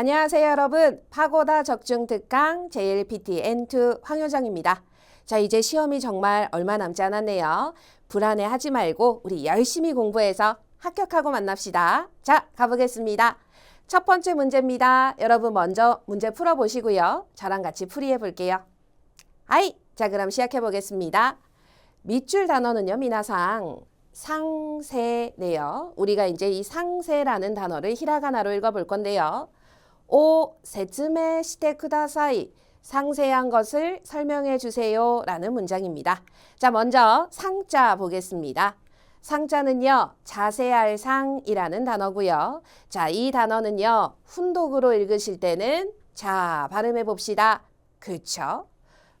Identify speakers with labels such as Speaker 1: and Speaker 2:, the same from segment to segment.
Speaker 1: 안녕하세요 여러분 파고다 적중 특강 JLPT N2 황효정입니다. 자 이제 시험이 정말 얼마 남지 않았네요. 불안해하지 말고 우리 열심히 공부해서 합격하고 만납시다. 자 가보겠습니다. 첫 번째 문제입니다. 여러분 먼저 문제 풀어보시고요. 저랑 같이 풀이해 볼게요. 아이 자 그럼 시작해 보겠습니다. 밑줄 단어는요 미나상 상세네요. 우리가 이제 이 상세라는 단어를 히라가나로 읽어볼 건데요. 오 세츠메 시테 쿠다사이 상세한 것을 설명해 주세요 라는 문장입니다. 자 먼저 상자 보겠습니다. 상자는요 자세할 상이라는 단어고요. 자 이 단어는요 훈독으로 읽으실 때는 자 발음해 봅시다. 그쵸?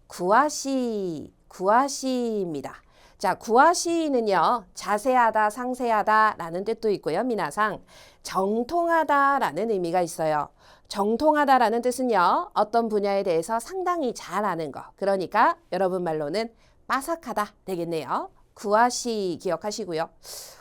Speaker 1: 구아시 구아시입니다. 자, 구아시는요, 자세하다, 상세하다 라는 뜻도 있고요, 미나상. 정통하다 라는 의미가 있어요. 정통하다라는 뜻은요, 어떤 분야에 대해서 상당히 잘 아는 거. 그러니까 여러분 말로는 빠삭하다 되겠네요. 구아시 기억하시고요.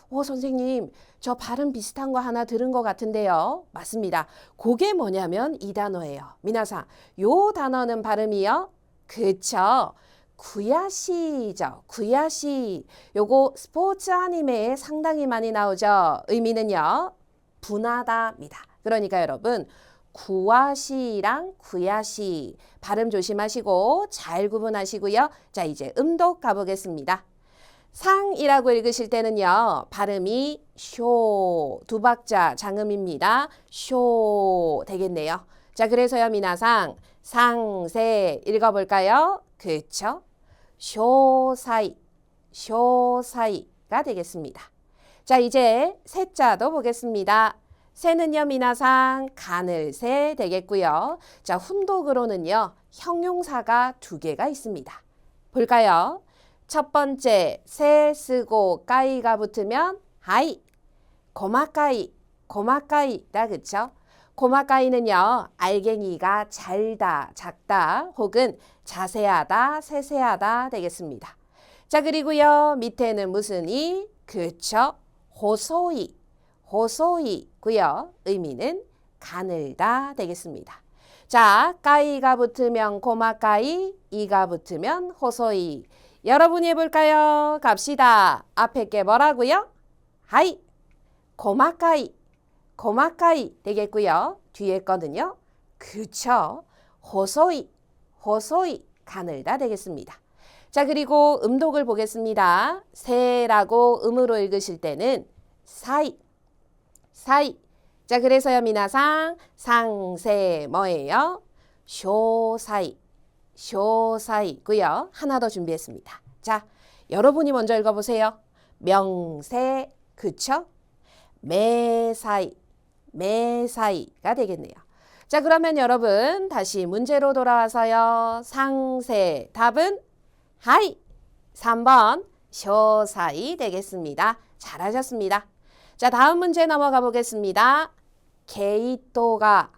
Speaker 1: 오, 선생님, 저 발음 비슷한 거 하나 들은 것 같은데요. 맞습니다. 그게 뭐냐면 이 단어예요. 미나상, 요 단어는 발음이요. 그쵸. 구야시죠. 구야시. 요거 스포츠 아니메에 상당히 많이 나오죠. 의미는요. 분하다입니다. 그러니까 여러분 구아시랑 구야시 발음 조심하시고 잘 구분하시고요. 자 이제 음독 가보겠습니다. 상이라고 읽으실 때는요. 발음이 쇼 두 박자 장음입니다. 쇼 되겠네요. 자 그래서요 미나상 상세 읽어볼까요? 그쵸? 쇼사이 쇼사이가 되겠습니다. 자 이제 세자도 보겠습니다. 새는요 미나상 가늘새 되겠고요. 자 훈독으로는요 형용사가 두 개가 있습니다. 볼까요? 첫 번째 새 쓰고 까이가 붙으면 하이 고마까이 고마까이다 그쵸? 고마까이는요 알갱이가 잘다 작다 혹은 자세하다 세세하다 되겠습니다. 자 그리고요 밑에는 무슨 이 그쵸? 호소이 호소이고요. 의미는 가늘다 되겠습니다. 자, 까이가 붙으면 고마까이, 이가 붙으면 호소이. 여러분이 해볼까요? 갑시다. 앞에 게 뭐라고요? 하이, 고마까이, 고마까이 되겠고요. 뒤에 거는요. 그쵸. 호소이, 호소이, 가늘다 되겠습니다. 자, 그리고 음독을 보겠습니다. 새라고 음으로 읽으실 때는 사이, 사이. 자, 그래서요, 미나상 상세 뭐예요? 쇼사이. 쇼사이고요. 하나 더 준비했습니다. 자, 여러분이 먼저 읽어 보세요. 명세 그쵸? 매사이. 매사이가 되겠네요. 자, 그러면 여러분 다시 문제로 돌아와서요. 상세 답은 하이. 3번 쇼사이 되겠습니다. 잘하셨습니다. 자, 다음 문제 넘어가 보겠습니다. 게이토가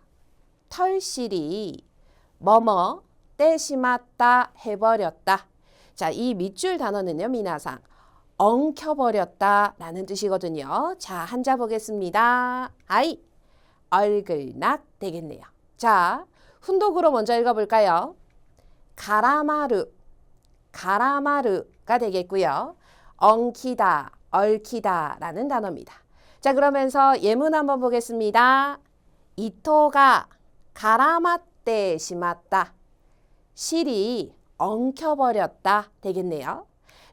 Speaker 1: 털실이 뭐뭐 떼심았다 해버렸다. 자, 이 밑줄 단어는요, 미나상 엉켜버렸다 라는 뜻이거든요. 자, 한자 보겠습니다. 아이, 얼글낙 되겠네요. 자, 훈독으로 먼저 읽어볼까요? 가라마르, 가라마르가 되겠고요. 엉키다, 얽히다 라는 단어입니다. 자, 그러면서 예문 한번 보겠습니다. 이토가 가라맞대 심았다. 실이 엉켜버렸다 되겠네요.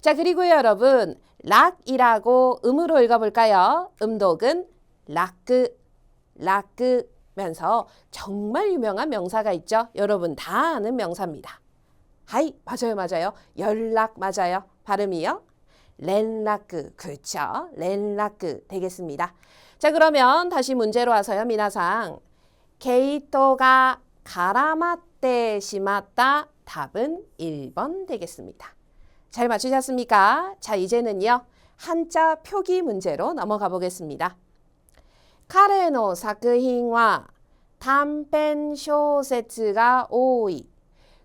Speaker 1: 자, 그리고 여러분, 락이라고 음으로 읽어볼까요? 음독은 락그, 락그 면서 정말 유명한 명사가 있죠. 여러분 다 아는 명사입니다. 하이, 맞아요, 맞아요. 연락 맞아요. 발음이요. 렌라크 그렇죠. 렌라크 되겠습니다. 자 그러면 다시 문제로 와서요. 미나상 게이토가 가라마떼 심았다. 답은 1번 되겠습니다. 잘 맞추셨습니까? 자 이제는요. 한자 표기 문제로 넘어가 보겠습니다. 카레노 사크힌와 단펜 쇼세츠가 오이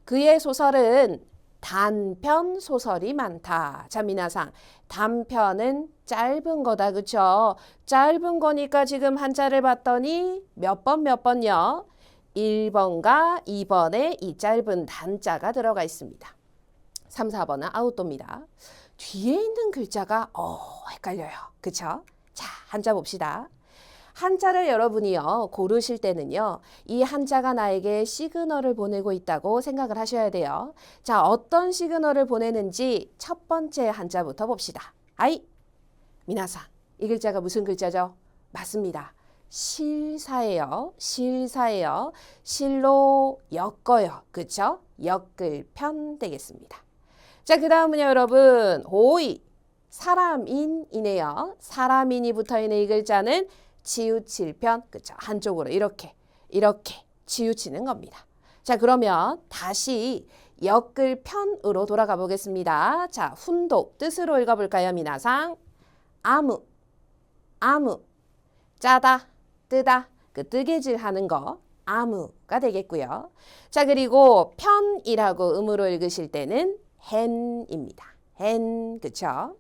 Speaker 1: 그의 소설은 단편 소설이 많다. 자, 미나상. 단편은 짧은 거다. 그쵸? 짧은 거니까 지금 한자를 봤더니 몇 번 몇 번요? 1번과 2번에 이 짧은 단자가 들어가 있습니다. 3, 4번은 아웃도입니다. 뒤에 있는 글자가 어 헷갈려요. 그쵸? 자, 한자 봅시다. 한자를 여러분이요 고르실 때는요 이 한자가 나에게 시그널을 보내고 있다고 생각을 하셔야 돼요. 자 어떤 시그널을 보내는지 첫 번째 한자부터 봅시다. 아이 미나상 이 글자가 무슨 글자죠? 맞습니다. 실사예요. 실사예요. 실로 엮어요. 그쵸? 엮을 편 되겠습니다. 자, 그 다음은요, 여러분. 오이. 사람인이네요. 사람인이 붙어 있는 이 글자는 치우칠 편. 그쵸? 한쪽으로 이렇게, 이렇게 치우치는 겁니다. 자, 그러면 다시 엮을 편으로 돌아가 보겠습니다. 자, 훈독 뜻으로 읽어볼까요, 미나상? 아무, 아무, 짜다, 뜨다, 그 뜨개질 하는 거 아무가 되겠고요. 자, 그리고 편이라고 음으로 읽으실 때는 헨입니다. 헨, 그쵸?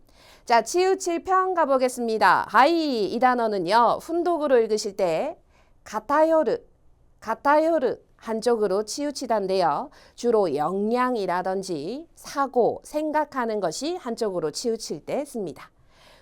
Speaker 1: 자, 치우칠 편 가보겠습니다. 하이, 이 단어는요, 훈독으로 읽으실 때 가타요르, 가타요르 한쪽으로 치우치단데요. 주로 역량이라든지 사고, 생각하는 것이 한쪽으로 치우칠 때 씁니다.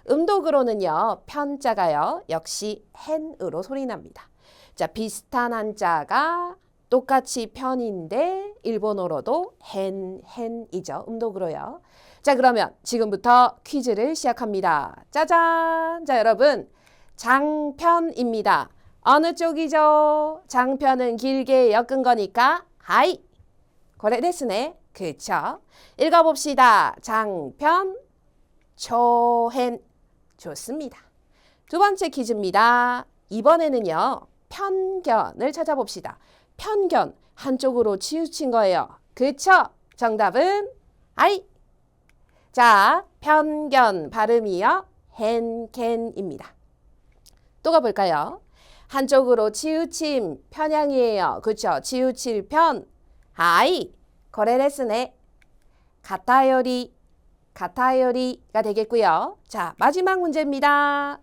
Speaker 1: 음독으로는요, 편자가요, 역시 헨으로 소리납니다. 자, 비슷한 한자가 똑같이 편인데 일본어로도 헨, 헨이죠. 음독으로요. 자, 그러면 지금부터 퀴즈를 시작합니다. 짜잔! 자, 여러분. 장편입니다. 어느 쪽이죠? 장편은 길게 엮은 거니까 하이. 거래 데스네. 그쵸? 읽어봅시다. 장편, 초헨. 좋습니다. 두 번째 퀴즈입니다. 이번에는요. 편견을 찾아봅시다. 편견 한쪽으로 치우친 거예요. 그쵸? 정답은 아이. 자, 편견 발음이요. 헨켄입니다. 또 가볼까요? 한쪽으로 치우침 편향이에요. 그쵸? 치우칠 편. 아이. 거래레스네. 가타요리. 가타요리가 되겠고요. 자, 마지막 문제입니다.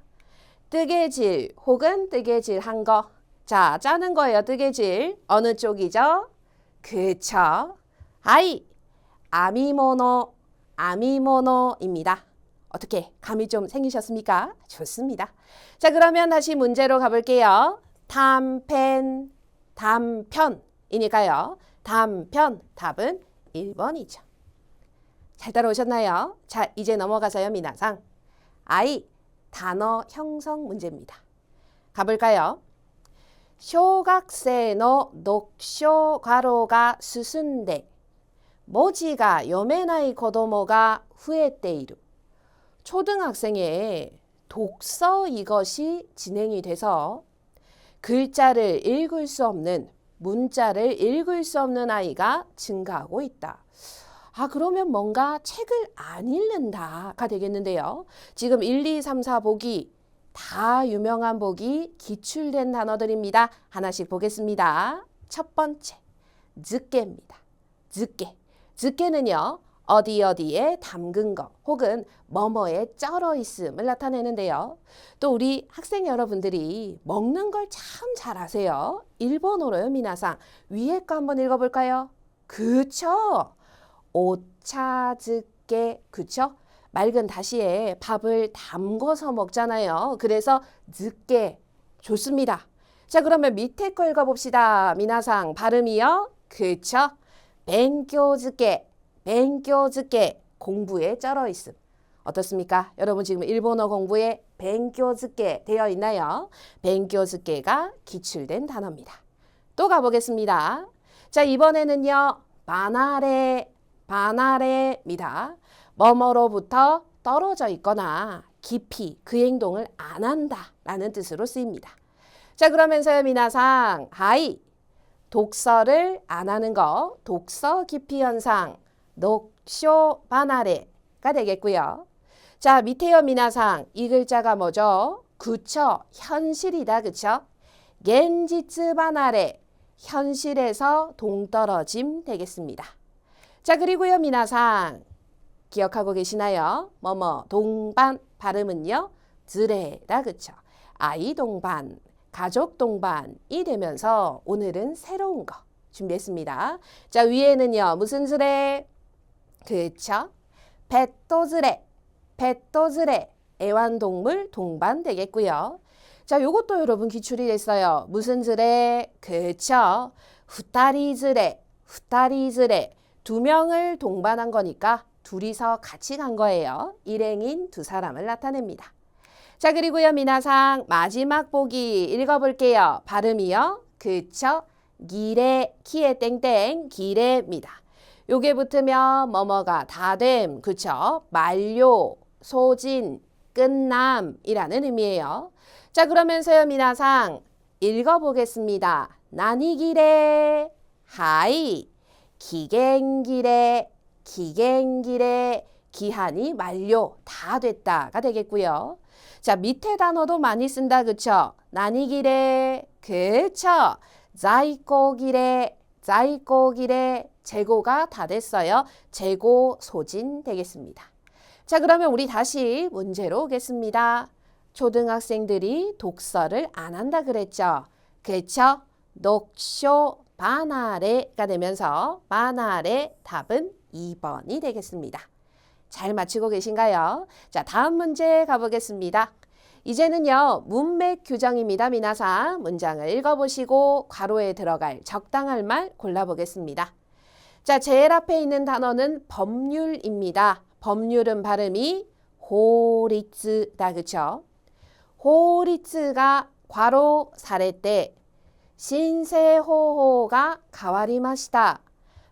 Speaker 1: 뜨개질 혹은 뜨개질 한 거. 자, 짜는 거예요. 뜨개질. 어느 쪽이죠? 그쵸. 아이. 아미모노. 아미모노입니다. 어떻게 감이 좀 생기셨습니까? 좋습니다. 자, 그러면 다시 문제로 가볼게요. 단편, 단편이니까요. 단편, 답은 1번이죠. 잘 따라오셨나요? 자, 이제 넘어가서요, 미나상. 아이, 단어 형성 문제입니다. 가볼까요? 小学生の読書과로가進んで文字が読めない子供が増えている. 초등학생의 독서 이것이 진행이 돼서 글자를 읽을 수 없는 문자를 읽을 수 없는 아이가 증가하고 있다. 아, 그러면 뭔가 책을 안 읽는다가 되겠는데요. 지금 1, 2, 3, 4 보기 다 유명한 보기 기출된 단어들입니다. 하나씩 보겠습니다. 첫 번째, 즈케입니다. 즈케. 즈케는요. 어디 어디에 담근 거 혹은 뭐뭐에 쩔어 있음을 나타내는데요. 또 우리 학생 여러분들이 먹는 걸 참 잘 아세요. 일본어로요, 미나상. 위에 거 한번 읽어볼까요? 그쵸? 오차즈케, 그쵸? 맑은 다시에 밥을 담궈서 먹잖아요. 그래서 늦게 좋습니다. 자, 그러면 밑에 거 읽어봅시다. 미나상 발음이요. 그쵸? 뱅교즈게, 뱅교즈게 공부에 쩔어 있음. 어떻습니까? 여러분 지금 일본어 공부에 뱅교즈게 되어 있나요? 뱅교즈게가 기출된 단어입니다. 또 가보겠습니다. 자, 이번에는요. 바나레, 바나레입니다. 뭐뭐로부터 떨어져 있거나 깊이 그 행동을 안 한다 라는 뜻으로 쓰입니다. 자 그러면서요 미나상 하이 독서를 안 하는 거 독서 기피 현상 녹쇼 바나레가 되겠고요. 자 밑에요 미나상 이 글자가 뭐죠? 그쵸 현실이다 그쵸? 겐지츠 바나레 현실에서 동떨어짐 되겠습니다. 자, 그리고요, 미나상. 기억하고 계시나요? 뭐뭐 동반 발음은요. 드레다 그쵸? 아이 동반, 가족 동반이 되면서 오늘은 새로운 거 준비했습니다. 자, 위에는요. 무슨 드레? 그쵸? 펫도즈레, 펫도즈레, 애완동물 동반 되겠고요. 자, 요것도 여러분 기출이 됐어요. 무슨 드레? 그쵸? 후타리즈레, 후타리즈레. 두 명을 동반한 거니까 둘이서 같이 간 거예요. 일행인 두 사람을 나타냅니다. 자, 그리고요, 미나상 마지막 보기 읽어볼게요. 발음이요. 그쵸? 기레, 키에 땡땡, 기레입니다. 요게 붙으면 뭐뭐가 다 됨, 그쵸? 만료, 소진, 끝남이라는 의미예요. 자, 그러면서요, 미나상 읽어보겠습니다. 나니기레, 하이, 기갱기레, 기갱기레, 기한이 만료, 다 됐다가 되겠고요. 자, 밑에 단어도 많이 쓴다, 그쵸? 나니기레, 그쵸? 자이코기레, 자이코기레, 재고가 다 됐어요. 재고 소진 되겠습니다. 자, 그러면 우리 다시 문제로 오겠습니다. 초등학생들이 독서를 안 한다 그랬죠? 그쵸? 녹쇼 바나레가 되면서 바나레 답은 2번이 되겠습니다. 잘 맞히고 계신가요? 자, 다음 문제 가보겠습니다. 이제는요, 문맥 규정입니다. 미나사 문장을 읽어보시고 괄호에 들어갈 적당할 말 골라보겠습니다. 자, 제일 앞에 있는 단어는 법률입니다. 법률은 발음이 호리츠다, 그쵸? 호리츠가 괄호 사례 때 신세호호가 가와리마시다.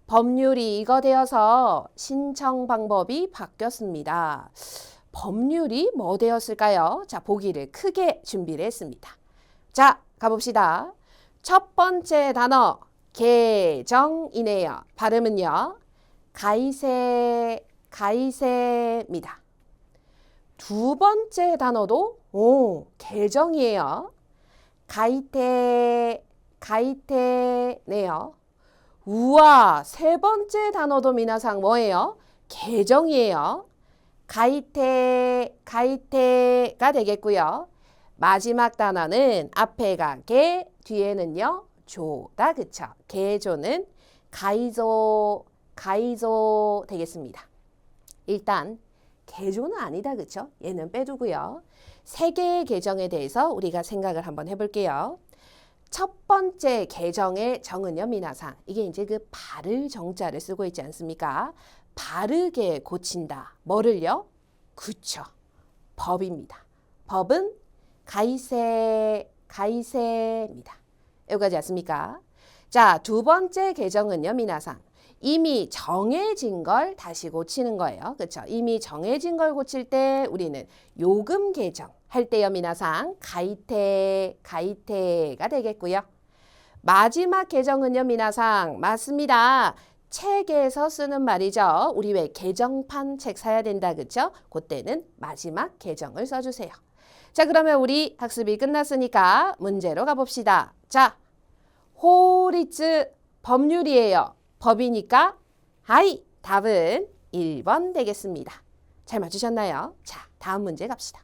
Speaker 1: 법률이 이거 되어서 신청 방법이 바뀌었습니다. 법률이 뭐 되었을까요? 자, 보기를 크게 준비를 했습니다. 자, 가봅시다. 첫 번째 단어, 개정이네요. 발음은요, 가이세, 가이세입니다. 두 번째 단어도, 오, 개정이에요. 가이테, 가이테네요. 우와, 세 번째 단어도 미나상 뭐예요? 개정이에요. 가이테, 가이테가 되겠고요. 마지막 단어는 앞에가 개, 뒤에는요, 조다, 그쵸? 개조는 가이조, 가이조 되겠습니다. 일단, 개조는 아니다, 그쵸? 얘는 빼두고요. 세 개의 계정에 대해서 우리가 생각을 한번 해볼게요. 첫 번째 계정의 정은요, 미나상. 이게 이제 그 바를 정자를 쓰고 있지 않습니까? 바르게 고친다. 뭐를요? 그쵸. 법입니다. 법은 가이세, 가이세입니다. 여기까지 왔습니까? 자, 두 번째 계정은요, 미나상. 이미 정해진 걸 다시 고치는 거예요. 그렇죠? 이미 정해진 걸 고칠 때 우리는 요금 계정 할 때요 미나상 가이테 가이테가 되겠고요. 마지막 계정은요 미나상 맞습니다. 책에서 쓰는 말이죠. 우리 왜 계정판 책 사야 된다 그죠? 그때는 마지막 계정을 써주세요. 자 그러면 우리 학습이 끝났으니까 문제로 가봅시다. 자 호리츠 법률이에요. 법이니까 하이 답은 1번 되겠습니다. 잘 맞추셨나요? 자 다음 문제 갑시다.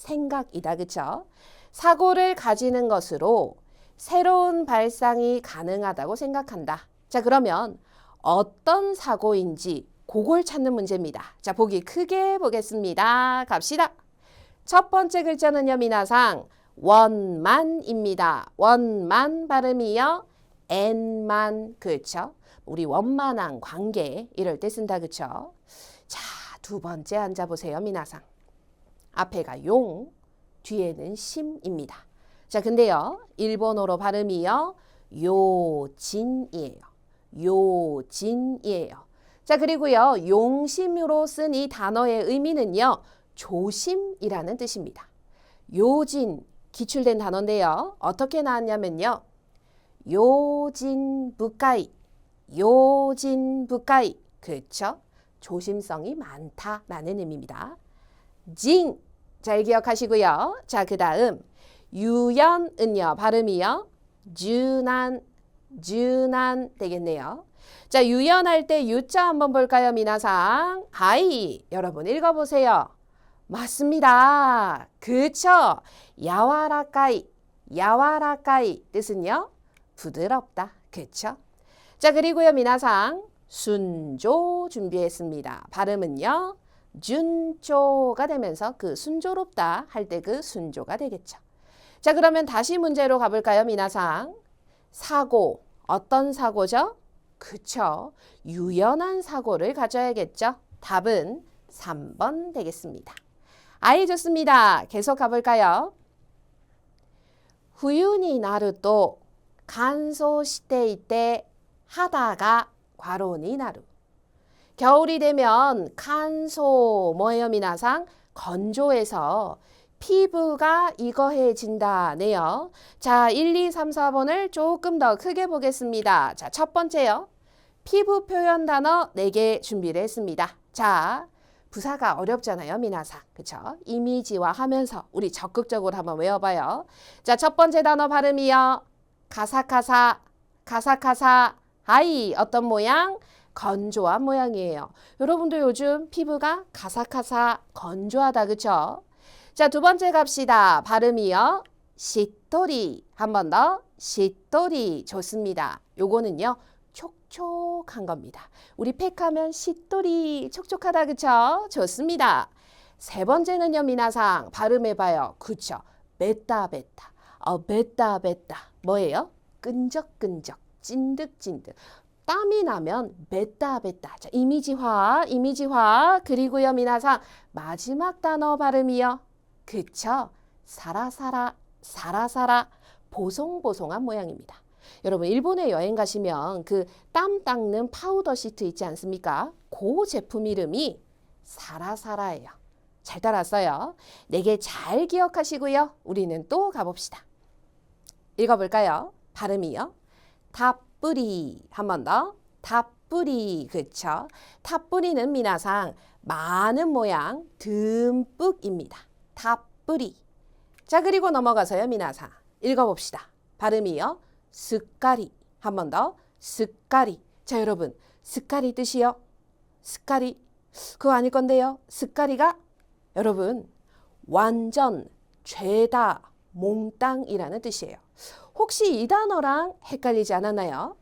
Speaker 1: 생각이다. 그쵸? 사고를 가지는 것으로 새로운 발상이 가능하다고 생각한다. 자, 그러면 어떤 사고인지 그걸 찾는 문제입니다. 자, 보기 크게 보겠습니다. 갑시다. 첫 번째 글자는요, 미나상 원만입니다. 원만 발음이요. n만 그렇죠? 우리 원만한 관계 이럴 때 쓴다 그렇죠? 자, 두 번째 앉아 보세요, 미나상. 앞에가 용, 뒤에는 심입니다. 자, 근데요. 일본어로 발음이요. 요진이에요. 요진이에요. 자, 그리고요. 용심으로 쓴 이 단어의 의미는요. 조심이라는 뜻입니다. 요진 기출된 단어인데요. 어떻게 나왔냐면요. 요진 부까이 요진 부까이 그렇죠? 조심성이 많다라는 의미입니다. 징 잘 기억하시고요. 자, 그 다음 유연은요. 발음이요. 주난 주난 되겠네요. 자, 유연할 때 유자 한번 볼까요, 미나상? 하이. 여러분 읽어 보세요. 맞습니다. 그쵸? 야와라까이. 야와라까이 뜻은요? 부드럽다. 그쵸? 자, 그리고요, 미나상 순조 준비했습니다. 발음은요. 준조가 되면서 그 순조롭다 할 때 그 순조가 되겠죠. 자, 그러면 다시 문제로 가볼까요, 미나상? 사고. 어떤 사고죠? 그쵸. 유연한 사고를 가져야겠죠. 답은 3번 되겠습니다. 아이 좋습니다. 계속 가볼까요? 후유니 나루 또 간소 시대 때 하다가 과로니 나루. 겨울이 되면 간소 뭐예요 미나상? 건조해서 피부가 이거해진다네요. 자, 1, 2, 3, 4번을 조금 더 크게 보겠습니다. 자, 첫 번째요. 피부 표현 단어 4개 준비를 했습니다. 자, 부사가 어렵잖아요, 미나상. 그쵸? 이미지화 하면서 우리 적극적으로 한번 외워봐요. 자, 첫 번째 단어 발음이요. 가사카사, 가사카사, 하이, 어떤 모양? 건조한 모양이에요. 여러분도 요즘 피부가 가사카사 건조하다, 그쵸? 자, 두 번째 갑시다. 발음이요. 시토리. 한 번 더. 시토리. 좋습니다. 요거는요. 촉촉한 겁니다. 우리 팩하면 시토리 촉촉하다 그쵸? 좋습니다. 세 번째는요, 미나상 발음해봐요. 그쵸? 베타 베타. 어, 베타 베타. 뭐예요? 끈적끈적, 찐득찐득. 땀이 나면 베타 베타. 자, 이미지화, 이미지화. 그리고요, 미나상 마지막 단어 발음이요. 그쵸? 사라사라, 사라사라. 보송보송한 모양입니다. 여러분 일본에 여행 가시면 그 땀 닦는 파우더 시트 있지 않습니까? 그 제품 이름이 사라사라예요. 잘 따랐어요. 네개잘 기억하시고요. 우리는 또 가봅시다. 읽어볼까요? 발음이요. 탑뿌리 한 번 더. 탑뿌리 그쵸? 탑뿌리는 미나상 많은 모양 듬뿍입니다. 탑뿌리 자 그리고 넘어가서요 미나상 읽어봅시다. 발음이요. 스까리 한 번 더 스까리 자 여러분 스까리 뜻이요 스까리 그거 아닐 건데요 스까리가 여러분 완전 죄다 몽땅이라는 뜻이에요 혹시 이 단어랑 헷갈리지 않았나요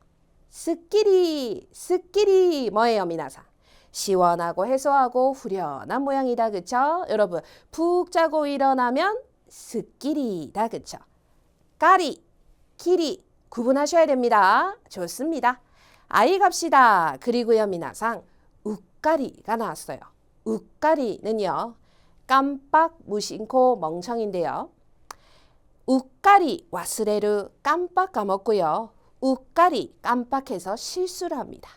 Speaker 1: 스끼리 스끼리 뭐예요 미나사 시원하고 해소하고 후련한 모양이다 그쵸 여러분 푹 자고 일어나면 스끼리다 그쵸 까리 키리 구분하셔야 됩니다. 좋습니다. 아이 갑시다. 그리고요, 미나상 우까리가 나왔어요. 우까리는요. 깜빡 무심코 멍청인데요. 우까리 와스레르 깜빡 까먹고요. 우까리 깜빡해서 실수를 합니다.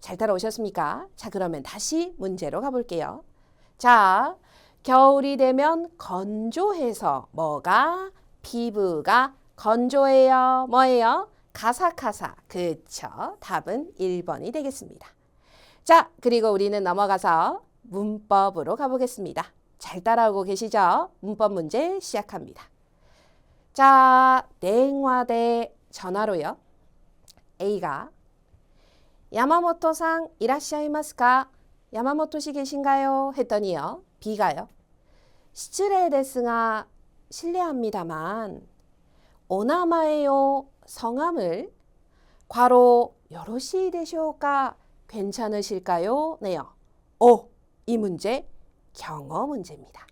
Speaker 1: 잘 따라오셨습니까? 자, 그러면 다시 문제로 가볼게요. 자, 겨울이 되면 건조해서 뭐가 피부가 건조해요. 뭐예요? 가사카사. 그쵸. 답은 1번이 되겠습니다. 자, 그리고 우리는 넘어가서 문법으로 가보겠습니다. 잘 따라오고 계시죠? 문법 문제 시작합니다. 자, 대화대 전화로요. A가 야마모토상 이라시아이마스까? 야마모토시 계신가요? 했더니요. B가요. 시츠레 데스가 실례합니다만 오나마에요 성함을 괄호 여럿이 되시오까 괜찮으실까요? 네요. 오, 이 문제 경어 문제입니다.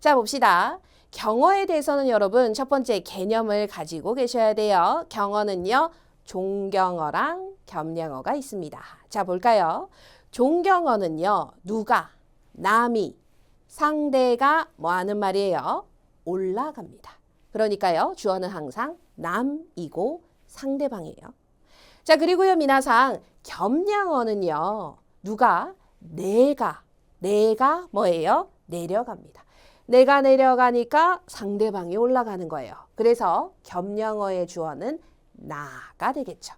Speaker 1: 자, 봅시다. 경어에 대해서는 여러분 첫 번째 개념을 가지고 계셔야 돼요. 경어는요. 종경어랑 겸양어가 있습니다. 자, 볼까요? 종경어는요. 누가, 남이, 상대가 뭐 하는 말이에요? 올라갑니다. 그러니까요. 주어는 항상 남이고 상대방이에요. 자, 그리고요. 미나상 겸양어는요. 누가? 내가. 내가 뭐예요? 내려갑니다. 내가 내려가니까 상대방이 올라가는 거예요. 그래서 겸양어의 주어는 나가 되겠죠.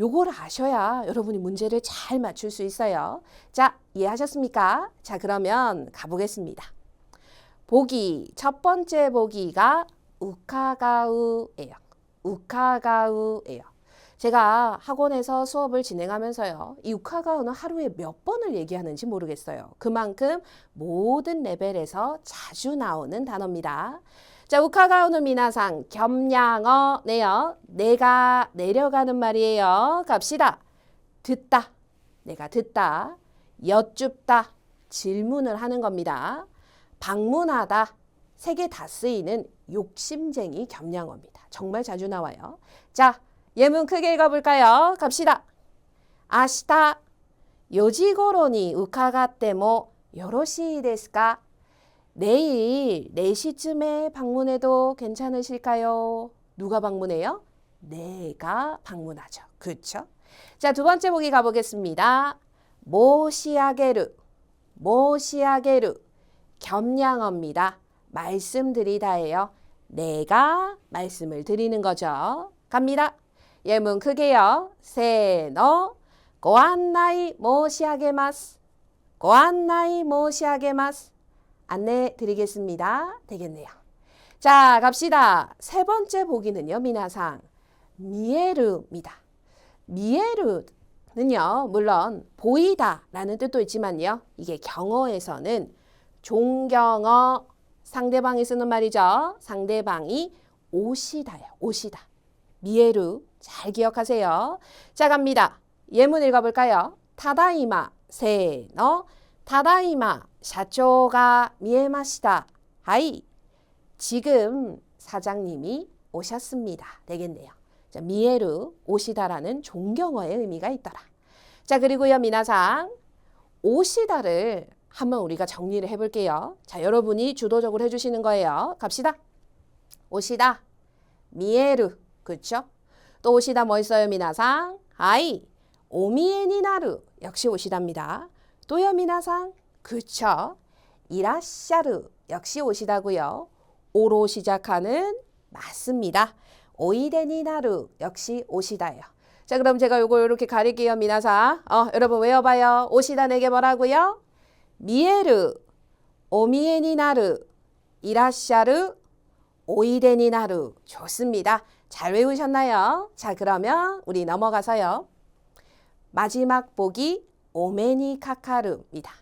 Speaker 1: 요걸 아셔야 여러분이 문제를 잘 맞출 수 있어요. 자, 이해하셨습니까? 자, 그러면 가보겠습니다. 보기, 첫 번째 보기가 우카가우예요. 우카가우예요. 제가 학원에서 수업을 진행하면서요. 이 우카가우는 하루에 몇 번을 얘기하는지 모르겠어요. 그만큼 모든 레벨에서 자주 나오는 단어입니다. 자, 우카가우는 미나상 겸양어네요. 내가 내려가는 말이에요. 갑시다. 듣다. 내가 듣다. 여쭙다. 질문을 하는 겁니다. 방문하다. 세 개 다 쓰이는 욕심쟁이 겸양어입니다. 정말 자주 나와요. 자, 예문 크게 읽어볼까요? 갑시다. 아시다. 요지고로니 우카가테모 요로시 데스까? 내일 4시쯤에 방문해도 괜찮으실까요? 누가 방문해요? 내가 방문하죠. 그렇죠? 자, 두 번째 보기 가보겠습니다. 모시아게르, 모시아게르, 겸양어입니다. 말씀드리다예요. 내가 말씀을 드리는 거죠. 갑니다. 예문 크게요. 세너 고안나이 모시아게마스. 고안나이 모시아게마스. 안내 드리겠습니다. 되겠네요. 자, 갑시다. 세 번째 보기는요, 미나상. 미에르입니다. 미에르는요, 물론 보이다 라는 뜻도 있지만요, 이게 경어에서는 존경어 상대방이 쓰는 말이죠. 상대방이 오시다요. 오시다. 미에르 잘 기억하세요. 자 갑니다. 예문 읽어볼까요? 타다이마 세너 타다이마 샤초가 미에마시다. 하이 지금 사장님이 오셨습니다. 되겠네요. 자, 미에르 오시다라는 존경어의 의미가 있더라. 자 그리고요 미나상 오시다를 한번 우리가 정리를 해볼게요. 자, 여러분이 주도적으로 해주시는 거예요. 갑시다. 오시다. 미에르. 그쵸? 또 오시다 뭐 있어요, 미나상? 아이. 오미에니나르. 역시 오시답니다. 또요, 미나상? 그쵸? 이라샤르. 역시 오시다고요. 오로 시작하는 맞습니다. 오이데니나르. 역시 오시다요. 자, 그럼 제가 요거 이렇게 가릴게요, 미나상. 어, 여러분 외워봐요. 오시다 내게 뭐라고요? 미에르, 오미에니나르, 이라샤르, 오이데니나르. 좋습니다. 잘 외우셨나요? 자, 그러면 우리 넘어가서요. 마지막 보기 오메니 카카루입니다.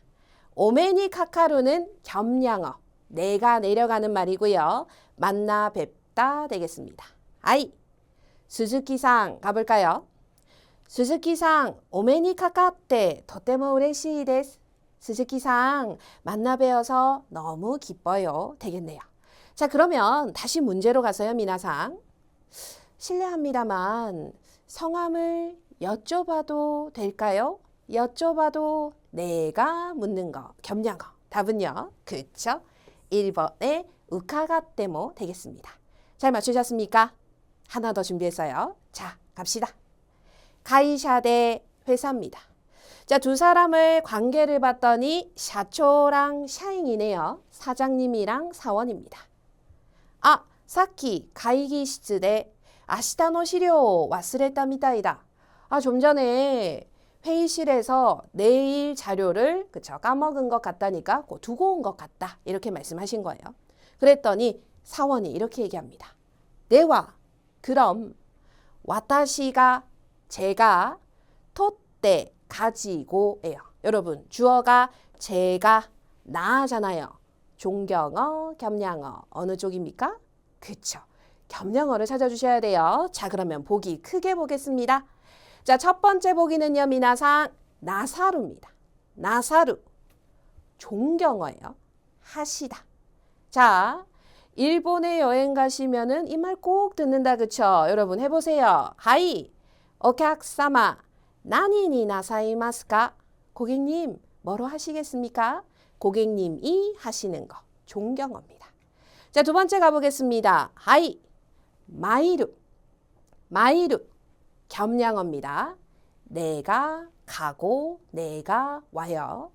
Speaker 1: 오메니 카카루는 겸양어. 내가 내려가는 말이고요. 만나 뵙다 되겠습니다. 아이, 스즈키상 가볼까요? 스즈키상 오메니 카카테 토테모 우레시 데스. 스즈키상 만나 뵈어서 너무 기뻐요. 되겠네요. 자, 그러면 다시 문제로 가서요, 미나상. 실례합니다만 성함을 여쭤봐도 될까요? 여쭤봐도 내가 묻는 거, 겸양어. 답은요, 그쵸? 1번의 우카가테모 되겠습니다. 잘 맞추셨습니까? 하나 더 준비했어요. 자, 갑시다. 가이샤 대 회사입니다. 자, 두 사람을 관계를 봤더니 샤초랑 샤잉이네요. 사장님이랑 사원입니다. 아, 미타이다. 아, 좀 전에 회의실에서 내일 자료를 그쵸 까먹은 것 같다니까 그 두고 온 것 같다 이렇게 말씀하신 거예요. 그랬더니 사원이 이렇게 얘기합니다. 내와 그럼 와타시가 제가 토때 가지고예요. 여러분 주어가 제가 나잖아요. 존경어, 겸양어 어느 쪽입니까? 그쵸. 겸양어를 찾아주셔야 돼요. 자 그러면 보기 크게 보겠습니다. 자 첫 번째 보기는요 미나상 나사루입니다. 나사루 존경어예요. 하시다. 자 일본에 여행 가시면은 이 말 꼭 듣는다 그쵸? 여러분 해보세요. 하이 오客様 나니니 나사이마스까? 고객님 뭐로 하시겠습니까? 고객님이 하시는 거 존경어입니다. 자, 두 번째 가보겠습니다. 하이 마이루 마이루 겸양어입니다. 내가 가고 내가 와요.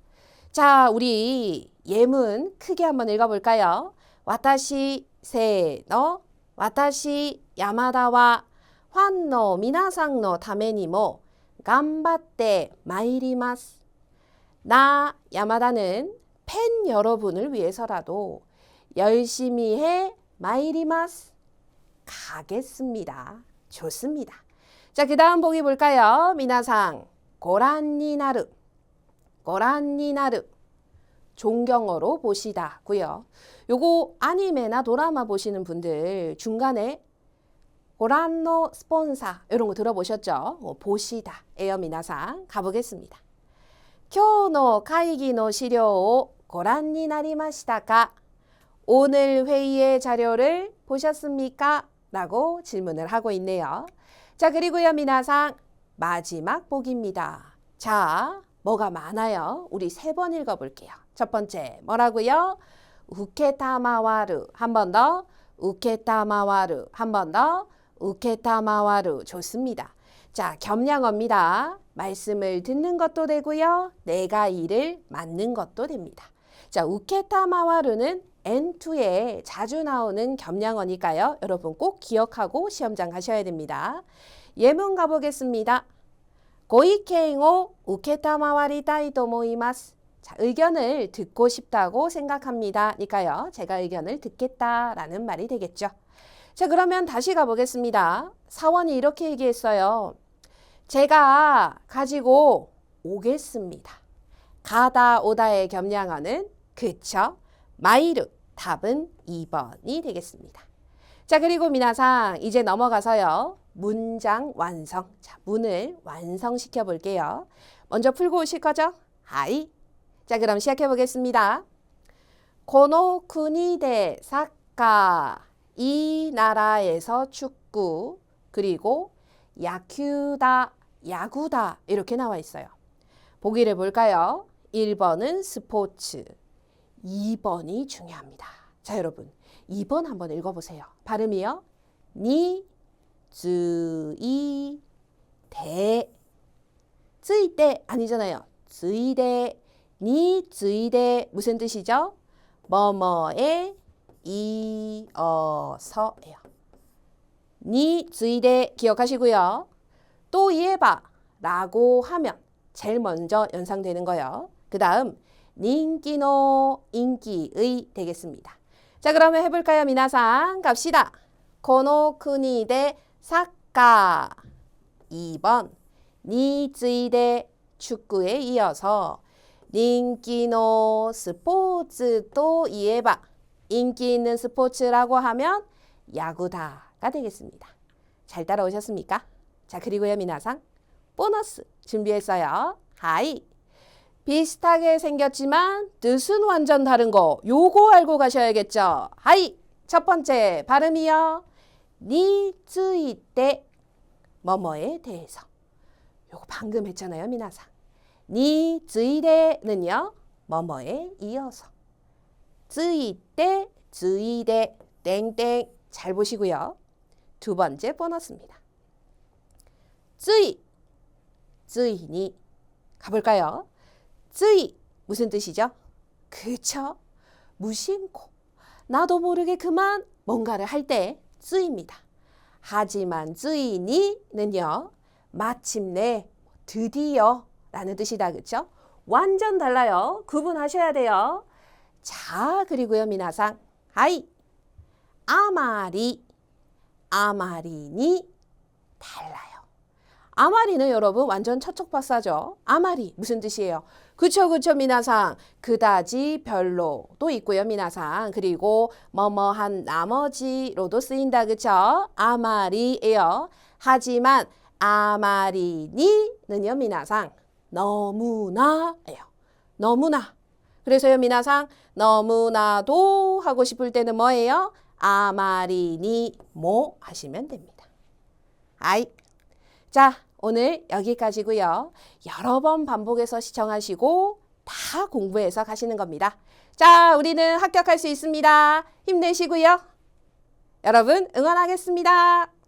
Speaker 1: 자, 우리 예문 크게 한번 읽어볼까요? 와타시 세너 와타시 야마다와 환노 미나상노 타메니모 간바tte 마이리마스. 나 야마다는 팬 여러분을 위해서라도 열심히 해 마이리마스. 가겠습니다. 좋습니다. 자, 그 다음 보기 볼까요? 미나상 고란니나르 고란니나르 존경어로 보시다고요. 요거 아니메나 드라마 보시는 분들 중간에 고란노 스폰사 이런 거 들어보셨죠? 어, 보시다 에요 미나상 가보겠습니다. 今日の会議の資料をご覧になりましたか 오늘 회의의 자료를 보셨습니까? 라고 질문을 하고 있네요. 자, 그리고요, 미나상 마지막 보기입니다. 자, 뭐가 많아요? 우리 세 번 읽어볼게요. 첫 번째, 뭐라고요? 우케타마와르. 한 번 더. 우케타마와르. 한 번 더. 우케타마와르. 좋습니다. 자, 겸양어입니다. 말씀을 듣는 것도 되고요. 내가 이를 맞는 것도 됩니다. 자, 우케타마와르는 N2에 자주 나오는 겸양어니까요. 여러분 꼭 기억하고 시험장 가셔야 됩니다. 예문 가보겠습니다. 고이케인오 우케타마와리타이 도모이마스. 자, 의견을 듣고 싶다고 생각합니다. 니까요. 제가 의견을 듣겠다라는 말이 되겠죠. 자, 그러면 다시 가보겠습니다. 사원이 이렇게 얘기했어요. 제가 가지고 오겠습니다. 가다 오다의 겸양어는 그쵸? 마이르 답은 2번이 되겠습니다. 자 그리고 미나상 이제 넘어가서요. 문장 완성. 자 문을 완성시켜 볼게요. 먼저 풀고 오실 거죠? 하이. 자 그럼 시작해 보겠습니다. 고노 쿠니데 사카 이 나라에서 축구 그리고 야큐다 야구다 이렇게 나와 있어요. 보기를 볼까요? 1번은 스포츠, 2번이 중요합니다. 자, 여러분. 2번 한번 읽어보세요. 발음이요. 니, 즈 이, 대. 즈이대 아니잖아요. 즈이대, 니, 즈이대 무슨 뜻이죠? 뭐뭐에 이어서예요. 니, 즈이대 기억하시고요. 또 이해봐 라고 하면 제일 먼저 연상되는 거요. 그 다음 인기노 인기의 되겠습니다. 자 그러면 해볼까요 미나상 갑시다. 코노쿠니데 사카 2번 니즈이데 축구에 이어서 인기노 스포츠도 이해봐 인기 있는 스포츠라고 하면 야구다가 되겠습니다. 잘 따라오셨습니까? 자 그리고요 미나상 보너스 준비했어요. 하이. 비슷하게 생겼지만 뜻은 완전 다른 거 요거 알고 가셔야겠죠. 하이. 첫 번째 발음이요. 니즈이때 뭐뭐에 대해서. 요거 방금 했잖아요, 미나상. 니즈이데는요. 뭐뭐에 이어서. 즈이때, 즈이데, 땡땡 잘 보시고요. 두 번째 보너스입니다. 쯔이, 쯔이니 가볼까요? 쯔이 무슨 뜻이죠? 그쵸? 무심코 나도 모르게 그만 뭔가를 할때 쯔입니다. 하지만 쯔이니는요 마침내 드디어 라는 뜻이다 그쵸? 완전 달라요. 구분하셔야 돼요. 자 그리고요 미나상 하이 아마리 아마리니 달라요. 아마리는 여러분 완전 척척박사죠. 아마리 무슨 뜻이에요? 그쵸 그쵸 미나상 그다지 별로도 있고요 미나상 그리고 뭐뭐한 나머지로도 쓰인다 그쵸? 아마리예요. 하지만 아마리니는요 미나상 너무나예요. 너무나 그래서요 미나상 너무나도 하고 싶을 때는 뭐예요? 아마리니 뭐 하시면 됩니다. 아이 자, 오늘 여기까지고요. 여러 번 반복해서 시청하시고 다 공부해서 가시는 겁니다. 자, 우리는 합격할 수 있습니다. 힘내시고요. 여러분 응원하겠습니다.